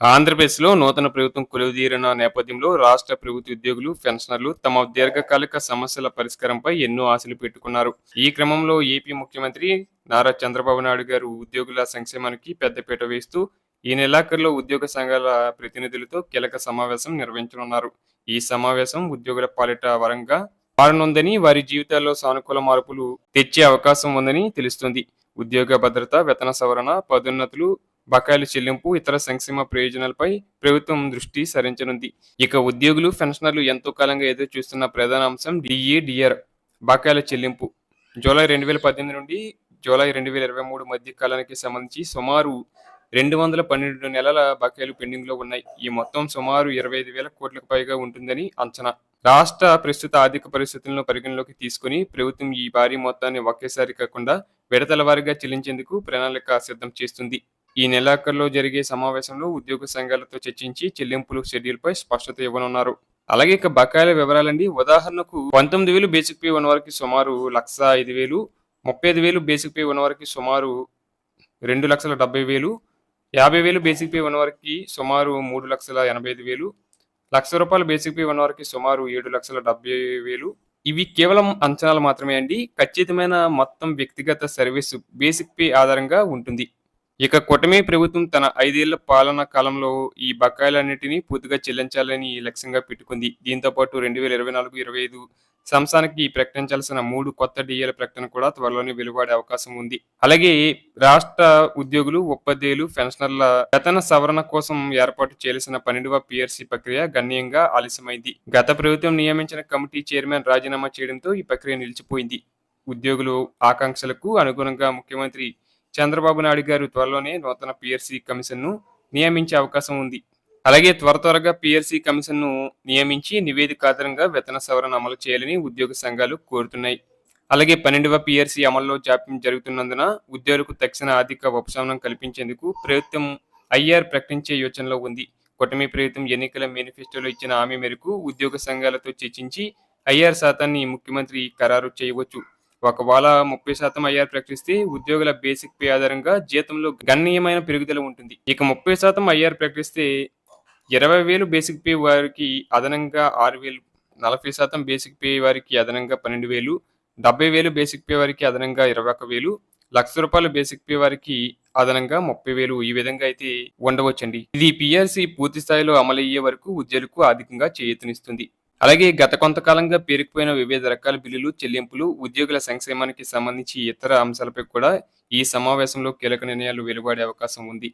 ఆంధ్రప్రదేశ్లో నూతన ప్రభుత్వం కొలువుదీరిన నేపథ్యంలో రాష్ట్ర ప్రభుత్వ ఉద్యోగులు పెన్షనర్లు తమ దీర్ఘకాలిక సమస్యల పరిష్కారంపై ఎన్నో ఆశలు పెట్టుకున్నారు. ఈ క్రమంలో ఏపీ ముఖ్యమంత్రి నారా చంద్రబాబు నాయుడు గారు ఉద్యోగుల సంక్షేమానికి పెద్దపీట వేస్తూ ఈ నెలాఖరులో ఉద్యోగ సంఘాల ప్రతినిధులతో కీలక సమావేశం నిర్వహించనున్నారు. ఈ సమావేశం ఉద్యోగుల పాలిట వరంగా మారనుందని వారి జీవితాల్లో సానుకూల మార్పులు తెచ్చే అవకాశం ఉందని తెలుస్తుంది. ఉద్యోగ భద్రత వేతన సవరణ పదోన్నతులు బకాయిల చెల్లింపు ఇతర సంక్షేమ ప్రయోజనాలపై ప్రభుత్వం దృష్టి సారించనుంది. ఇక ఉద్యోగులు పెన్షనర్లు ఎంతో కాలంగా ఎదురు చూస్తున్న ప్రధాన అంశం డిఏడిఆర్ బకాయిల చెల్లింపు. జూలై రెండు వేల పద్దెనిమిది నుండి జూలై రెండు వేల ఇరవై మూడు మధ్య కాలానికి సంబంధించి సుమారు రెండు వందల పన్నెండు నెలల బకాయిలు పెండింగ్లో ఉన్నాయి. ఈ మొత్తం సుమారు ఇరవై ఐదు వేల కోట్లకు పైగా ఉంటుందని అంచనా. రాష్ట్ర ప్రస్తుత ఆర్థిక పరిస్థితులను పరిగణలోకి తీసుకుని ప్రభుత్వం ఈ భారీ మొత్తాన్ని ఒకేసారి కాకుండా విడతల వారీగా చెల్లించేందుకు ప్రణాళిక సిద్ధం చేస్తుంది. ఈ నెలాఖరులో జరిగే సమావేశంలో ఉద్యోగ సంఘాలతో చర్చించి చెల్లింపులు షెడ్యూల్పై స్పష్టత ఇవ్వనున్నారు. అలాగే ఇక బకాయిల వివరాలండి. ఉదాహరణకు పంతొమ్మిది వేలు బేసిక్ పే ఉన్న వారికి సుమారు లక్ష ఐదు వేలు ముప్పై ఐదు వేలు బేసిక్ పే ఉన్న వారికి సుమారు రెండు లక్షల డెబ్బై వేలు యాభై వేలు బేసిక్ పే ఉన్న వారికి సుమారు మూడు లక్షల ఎనభై ఐదు వేలు లక్ష రూపాయల బేసిక్ పే ఉన్న వారికి సుమారు ఏడు లక్షల డెబ్బై వేలు. ఇవి కేవలం అంచనాలు మాత్రమే అండి. ఖచ్చితమైన మొత్తం వ్యక్తిగత సర్వీస్ బేసిక్ పే ఆధారంగా ఉంటుంది. ఇక కూటమి ప్రభుత్వం తన ఐదేళ్ళ పాలనా కాలంలో ఈ బకాయిలన్నింటినీ పూర్తిగా చెల్లించాలని లక్ష్యంగా పెట్టుకుంది. దీంతో పాటు రెండు వేల ఇరవై నాలుగు ఇరవై ఐదు సంస్థానికి ప్రకటించాల్సిన మూడు కొత్త డిఏల ప్రకటన కూడా త్వరలోనే వెలువడే అవకాశం ఉంది. అలాగే రాష్ట్ర ఉద్యోగులు ఉపాధ్యాయులు పెన్షనర్ల గతన సవరణ కోసం ఏర్పాటు చేయాల్సిన పన్నెండవ పిఆర్సీ ప్రక్రియ గణనీయంగా ఆలస్యమైంది. గత ప్రభుత్వం నియమించిన కమిటీ చైర్మన్ రాజీనామా చేయడంతో ఈ ప్రక్రియ నిలిచిపోయింది. ఉద్యోగులు ఆకాంక్షలకు అనుగుణంగా ముఖ్యమంత్రి చంద్రబాబు నాయుడు గారు త్వరలోనే నూతన పిఆర్సీ కమిషన్ను నియమించే అవకాశం ఉంది. అలాగే త్వర త్వరగా పిఆర్సీ కమిషన్ను నియమించి నివేదిక ఆధారంగా వేతన సవరణ అమలు చేయాలని ఉద్యోగ సంఘాలు కోరుతున్నాయి. అలాగే పన్నెండవ పిఆర్సీ అమల్లో జాప్యం జరుగుతున్నందున ఉద్యోగులకు తక్షణ ఆర్థిక ఉపశమనం కల్పించేందుకు ప్రభుత్వం ఐఆర్ ప్రకటించే యోచనలో ఉంది. కూటమి ప్రభుత్వం ఎన్నికల మేనిఫెస్టోలో ఇచ్చిన హామీ మేరకు ఉద్యోగ సంఘాలతో చర్చించి ఐఆర్ శాతాన్ని ముఖ్యమంత్రి ఖరారు చేయవచ్చు. ఒకవేళ ముప్పై శాతం ఐఆర్ ప్రకటిస్తే ఉద్యోగుల బేసిక్ పే ఆధారంగా జీతంలో గణనీయమైన పెరుగుదల ఉంటుంది. ఇక ముప్పై శాతం ఐఆర్ ప్రకటిస్తే ఇరవై వేలు బేసిక్ పే వారికి అదనంగా ఆరు వేలు నలభై శాతం బేసిక్ పే వారికి అదనంగా పన్నెండు వేలు డెబ్బై వేలు బేసిక్ పే వారికి అదనంగా ఇరవై ఒక వేలు లక్ష రూపాయలు బేసిక్ పే వారికి అదనంగా ముప్పై వేలు ఈ విధంగా అయితే ఉండవచ్చండి. ఇది పిఆర్సీ పూర్తి స్థాయిలో అమలయ్యే వరకు ఉద్యోగులకు అధికంగా చేయూతనిస్తుంది. అలాగే గత కొంతకాలంగా పేరుకుపోయిన వివిధ రకాల బిల్లులు చెల్లింపులు ఉద్యోగుల సంక్షేమానికి సంబంధించి ఇతర అంశాలపై కూడా ఈ సమావేశంలో కీలక నిర్ణయాలు వెలువడే అవకాశం ఉంది.